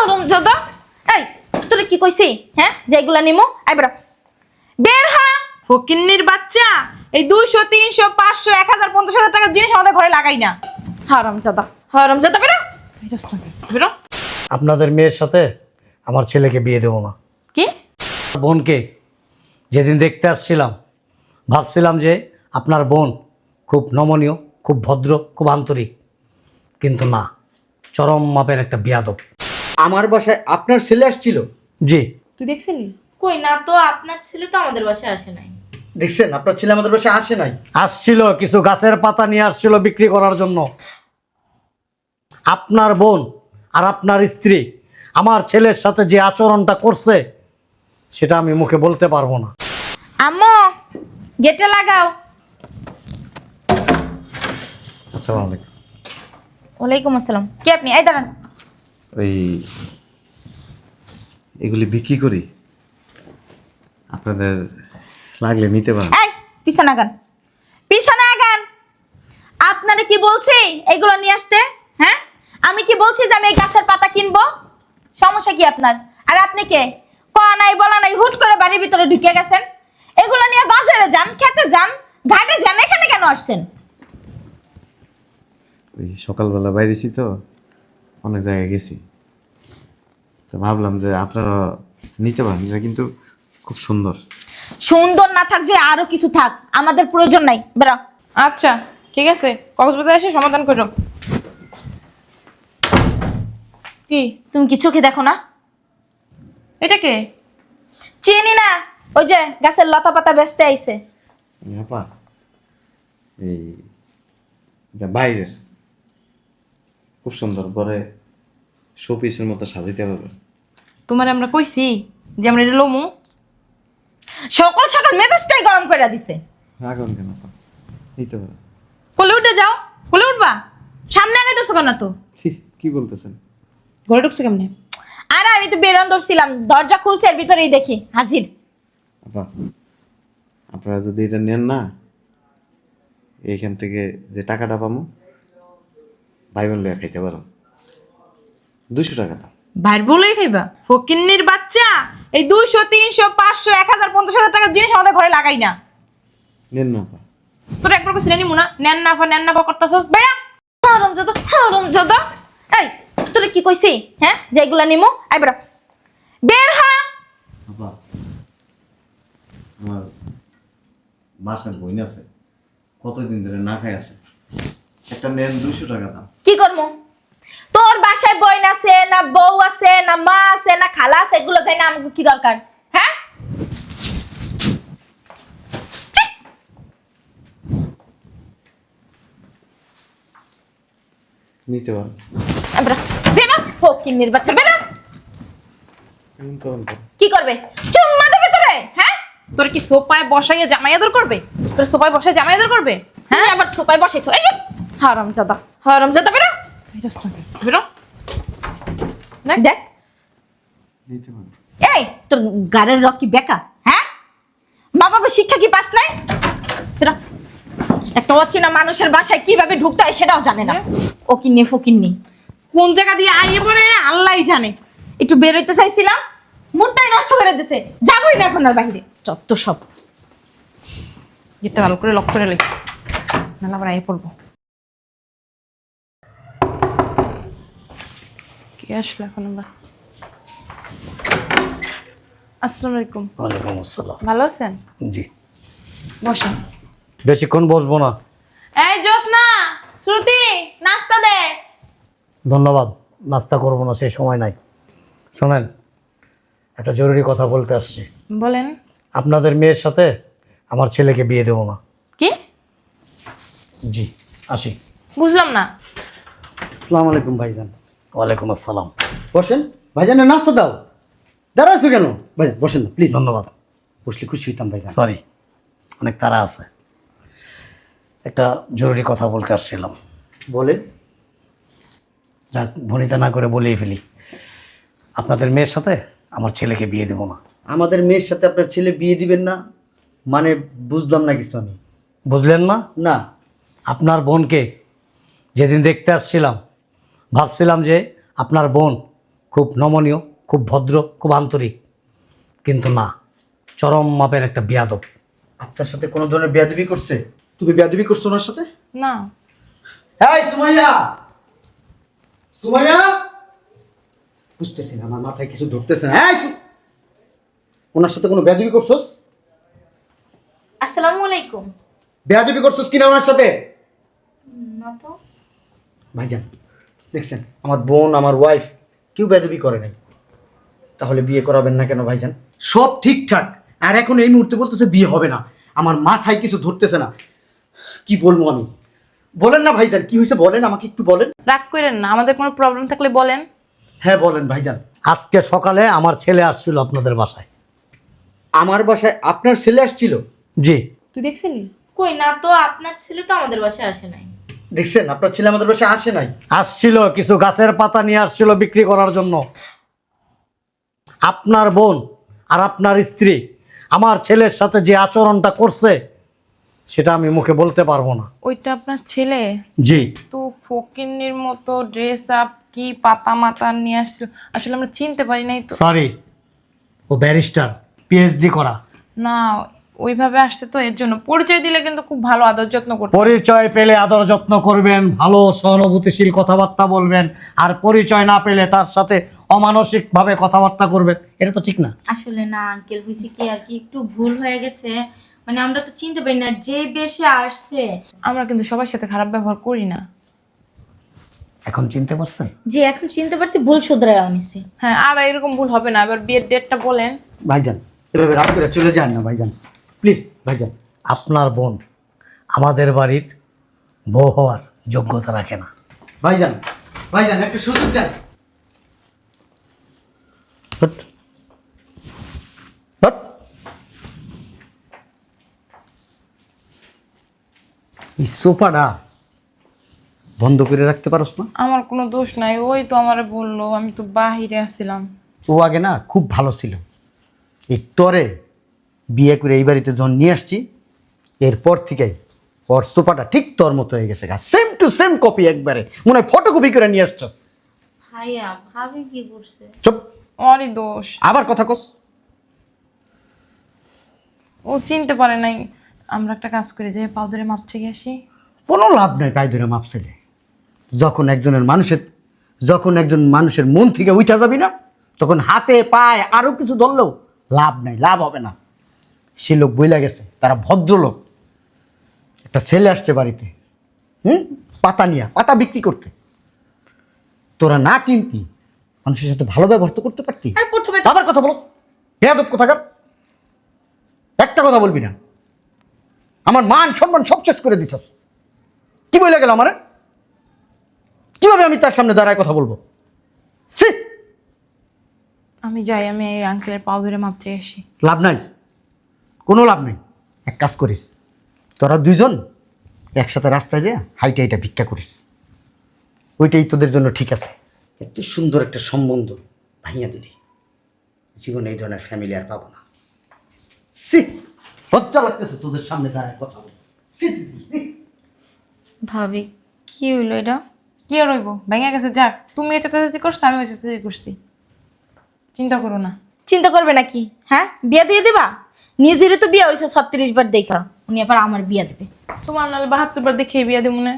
হারাম জাদা এই তোরে কি কইছি? হ্যাঁ যেগুলা নিমো আই বেরা বের হা। ফকিন্নির বাচ্চা এই দুইশো তিনশো পাঁচশো এক হাজার পঞ্চাশ হাজার টাকার জিনিস আমাদের ঘরে লাগাই না। হারাম জাদা হারাম জাদা বেরা। বেরো। আপনাদের মেয়ের সাথে আমার ছেলেকে বিয়ে দেবো না। কি? বোনকে যেদিন দেখতে আসছিলাম ভাবছিলাম যে আপনার বোন খুব নমনীয় খুব ভদ্র খুব আন্তরিক। কিন্তু না চরম মাপের একটা বিয়াদব। আমার বাসায় আপনার ছেলে আসছিল? জি। তুই দেখছিলি কই না তো আপনার ছেলে তো আমাদের বাসায় আসে নাই। দেখছেন আপনার ছেলে আমাদের বাসায় আসে নাই? আসছিল কিছু গাছের পাতা নিয়ে আসছিল বিক্রি করার জন্য। আপনার বোন আর আপনার স্ত্রী আমার ছেলের সাথে যে আচরণটা করছে সেটা আমি মুখে বলতে পারব না। আম্মু গেটে লাগাও। আসসালামু আলাইকুম। ওয়ালাইকুম আসসালাম। কে আপনি? এই দাঁড়ান। ওই এগুলি বিক্রি করি। আপনাদের লাগলে নিতে পারেন। এই পিছনে আগান। পিছনে আগান। আপনারে কি বলছি এগুলো নিয়ে আসতে? হ্যাঁ? আমি কি বলছি যে আমি এই গাছের পাতা কিনবো? সমস্যা কি আপনার? আর আপনি কে? কয়া নাই বলা নাই হুট করে বাড়ির ভিতরে ঢুকে গেছেন। এগুলো নিয়ে বাজারে যান খেতে যান ঘাটে যান এখানে কেন আসছেন? ওই সকালবেলা বাইরেছি তো। অনেক জায়গায় গেছি। তো ভাবলাম যে আপনারা নিতে পারেন এটা কিন্তু খুব সুন্দর। সুন্দর না থাক যে আরও কিছু থাক আমাদের প্রয়োজন নাই বেরা। আচ্ছা ঠিক আছে কক্সবাজার এসে সমাধান করো কি? তুমি কি চোখে দেখো না? এটা কে? চিনি না ওই যে গাছের লতা পাতা বেচতে আইছে। আপা এই এটা বাইরের। খুব সুন্দর পরে শোপিসের মতো সাজাইতে পারবেন তোমার আমরা কইছি যে আমরা এটা লমু। সকাল সকাল মেজাজটাই গরম করে দিছে। রাখুন কেন? আপা নিতে পারেন কোলে উঠে যাও কোলে উঠবা? সামনে আগে আগাইতেছো কেন তো? ছি কি বলতেছেন? ঘরে ঢুকছো কেমনে? আরে আমি তো বেরোন ধরছিলাম। দরজা খুলছে এর ভিতরেই দেখি হাজির। আপা আপনারা যদি এটা নেন না এইখান থেকে যে টাকাটা পাবো ভাই বোন লিয়া খাইতে পারো। দুশো টাকা বাইর বলেই খাইবা? ফকিন্নির বাচ্চা এই দুইশো তিনশো পাঁচশো এক হাজার পঞ্চাশ হাজার টাকার জিনিস আমাদের ঘরে লাগাই না। নেন না আপা। তোর একবার কইছি নিমু না? নেন না ফা নেন না ফা করতেছস। বেড়া! হারাম জাদা হারাম জাদা এই তোরে কি কইছি? হ্যাঁ? যেগুলা নিমো আই বেরা বের হা! আপা আমার বাসায় বইন আছে। কতদিন ধরে না খাই আছে? একটা নেন দুশো টাকা দাম। কি করমু? তোর বাসায় বইন আছে না বউ আছে না মা আছে না খালা আছে এগুলো যাই না আমাকে কি দরকার হ্যাঁ? নিতে পারো। বেরা! বেরা! কি করবে? চুম্মা দেবে তোরে হ্যাঁ? তোর কি সোপায় বসাইয়া জামাই আদর করবে? তোর সোপায় বসায় জামাই আদর করবে? হ্যাঁ? আবার ছোপায় বসেছো এই হারাম জাদা হারাম জাদা বেরা। বেরো। দেখ। পারো এই তোর গাড়ির রক কি বেকা? হ্যাঁ? মা বাবা শিক্ষা কি পাস নাই? বেরা। একটা অচেনা মানুষের বাসায় কীভাবে ঢুকতে হয় সেটাও জানে না। ও কিন্নি ফকিন্নি কোন জায়গা দিয়ে আইয়ে পড়ে আল্লাহই জানে। একটু বেরোইতে চাইছিলাম মুডটাই নষ্ট করে দিছে। যাবই না এখন আর বাইরে চত্ব সব। গেটটা ভালো করে লক করে লেখ। নাহলে আবার আইয়ে পড়ব। কে আসলো এখন আবার আসসালামু আলাইকুম। ওয়ালাইকুম আসসালাম। ভালো আছেন? জি। বসেন। বেশিক্ষণ বসবো না। এই জোসনা শ্রুতি নাস্তা দে। ধন্যবাদ। নাস্তা করব না সেই সময় নাই। শোনেন একটা জরুরি কথা বলতে আসছি। বলেন। আপনাদের মেয়ের সাথে আমার ছেলেকে বিয়ে দেবো না। কি? জি আসি। বুঝলাম না। আসসালামু আলাইকুম ভাইজান। ওয়ালাইকুম আসসালাম। বসেন। ভাইজানের নাস্তা দাও। দাঁড়াইছো কেন? ভাই বসেন না প্লিজ ধন্যবাদ। বসলে খুশি হইতাম ভাইজান। সরি অনেক তারা আছে। একটা জরুরি কথা বলতে আসছিলাম। বলেন। যাক ভনিতা না করে বলেই ফেলি। আপনাদের মেয়ের সাথে আমার ছেলেকে বিয়ে দেবো না। আমাদের মেয়ের সাথে আপনার ছেলে বিয়ে দিবেন না? মানে বুঝলাম না কিছু আমি। বুঝলেন না? না। আপনার বোনকে যেদিন দেখতে আসছিলাম ভাবছিলাম যে আপনার বোন খুব নমনীয় খুব ভদ্র খুব আন্তরিক। কিন্তু না চরম মাপের একটা বিয়াদব। আপনার সাথে কোনো ধরনের বেয়াদবি করছে? তুমি বেয়াদবি করছ ওনার সাথে? না। এই সুমাইয়া! সুমাইয়া! বুঝতেছি না আমার মাথায় কিছু ঢুকতেছে না। এই ওনার সাথে কোনো বেয়াদবি করছোস? আসসালামু আলাইকুম। বেয়াদবি করছোস কিনা ওনার সাথে? না তো। ভাইজান দেখছেন আমার বোন আমার ওয়াইফ কেউ বেদবি করে নাই। তাহলে বিয়ে করাবেন না কেন ভাইজান? সব ঠিকঠাক। আর এখন এই মুহূর্তে বলতেছে বিয়ে হবে না। আমার মাথায় কিছু ধরতেছে না। কি বলব আমি? বলেন না ভাইজান কি হয়েছে বলেন আমাকে একটু বলেন। রাগ করেন না আমাদের কোনো প্রবলেম থাকলে বলেন। হ্যাঁ বলেন ভাইজান। আজকে সকালে আমার ছেলে আসছিল আপনাদের বাসায়। আমার বাসায় আপনার ছেলে আসছিল? জি। তুই দেখছিলি? কই না তো আপনার ছেলে তো আমাদের বাসায় আসে নাই। দেখছেন আপনার ছেলে আমাদের বাসায় আসে নাই? আসছিল কিছু গাছের পাতা নিয়ে আসছিল বিক্রি করার জন্য। আপনার বোন আর আপনার স্ত্রী আমার ছেলের সাথে যে আচরণটা করছে সেটা আমি মুখে বলতে পারব না। ওইটা আপনার ছেলে? জি। তো ফকিন্নির মতো ড্রেস আপ কি পাতা মাতা নিয়ে আসছিল? আসলে আমরা চিনতে পারি নাই তো। সরি ও ব্যারিস্টার পিএইচডি করা। না ওইভাবে আসছে তো এর জন্য পরিচয় দিলে কিন্তু খুব ভালো আদর যত্ন করতে পরিচয় পেলে আদর যত্ন করবেন ভালো সহানুভূতিশীল কথাবার্তা বলবেন আর পরিচয় না পেলে তার সাথে অমানসিকভাবে কথাবার্তা করবেন এটা তো ঠিক না। আসলে না আঙ্কেল হয়েছে কি আর কি একটু ভুল হয়ে গেছে। মানে আমরা তো চিনতে পারি না যে বেশে আসছে। আমরা কিন্তু সবার সাথে খারাপ ব্যবহার করি না। এখন চিনতে পারছেন? যে এখন চিনতে পারছি ভুল শুধরায় আনিছি হ্যাঁ আর এরকম ভুল হবে না এবার বিয়ের ডেটটা বলেন। ভাইজান এভাবে রাত করে চলে যান না ভাইজান। প্লিজ ভাইজান আপনার বোন আমাদের বাড়ির বউ হওয়ার যোগ্যতা রাখে না। ভাইজান ভাইজান একটা সুযোগ দেন। হট। হট। এই সোফাটা বন্ধ করে রাখতে পারোস না? আমার কোনো দোষ নাই ওই তো আমারে বলল আমি তো বাহিরে আসছিলাম ও আগে না খুব ভালো ছিল। এই তরে বিয়ে করে এই বাড়িতে যখন নিয়ে আসছি এরপর থেকে ওর সোফাটা ঠিক তোর মতো হয়ে গেছে সেম টু সেম কপি একবারে। মনে হয় ফটোকপি করে নিয়ে আসছস। ভাইয়া ভাবি কি করছে? চুপ। ওরই দোষ। আবার কথা কস। ও চিনতে পারে নাই। আমরা একটা কাজ করি যে পাউদারে মাপ থেকে আসি। কোনো লাভ নাই পাই ধরে মাপসেলে যখন একজনের মানুষের যখন একজন মানুষের মন থেকে উঠা যাবি না তখন হাতে পায়ে আরও কিছু ধরলেও লাভ নাই লাভ হবে না। সে লোক বইলা গেছে তারা ভদ্রলোক। একটা ছেলে আসছে বাড়িতে হুম? পাতা নিয়া পাতা বিক্রি করতে। তোরা না কিনতি মানুষের সাথে ভালো ব্যবহার তো করতে পারতি। আর প্রথমে আবার কথা বলো। বেয়াদব কোথাকার? একটা কথা বলবি না। আমার মান সম্মান সব শেষ করে দিছ কি বলে গেল আমারে? কীভাবে আমি তার সামনে দাঁড়ায় কথা বলব? সি আমি যাই আমি এই আঙ্কেলের পাউদারে মাপ থেকে আসি। লাভ নাই। কোনো লাভ নেই। এক কাজ করিস তোরা দুইজন একসাথে রাস্তায় যে হাইটা হাইটা ভিক্ষা করিস। ওইটাই তোদের জন্য ঠিক আছে। এত সুন্দর একটা সম্বন্ধ ভাইয়া দিলি। জীবনে এই ধরনের ফ্যামিলি আর পাবো না। সি লজ্জা লাগতেছে তোদের সামনে দাঁড়ায় কথা বলতে। সি, সি, সি, সি। ভাবি কি হইল এটা? কি আর রইব ভেঙে গেছে যাক। তুমি এটা চেঁচাচেঁচি করছ আমি চেঁচাচেঁচি করছি। চিন্তা করো না। চিন্তা করবে নাকি? হ্যাঁ? বিয়া দিয়ে দিবা? নিজেরই তো বিয়া হয়েছে ছত্রিশ বার দেখা। উনি আবার আমার বিয়া দেবে। তোমার নাহলে বাহাত্তর বার দেখে বিয়া দেবো না।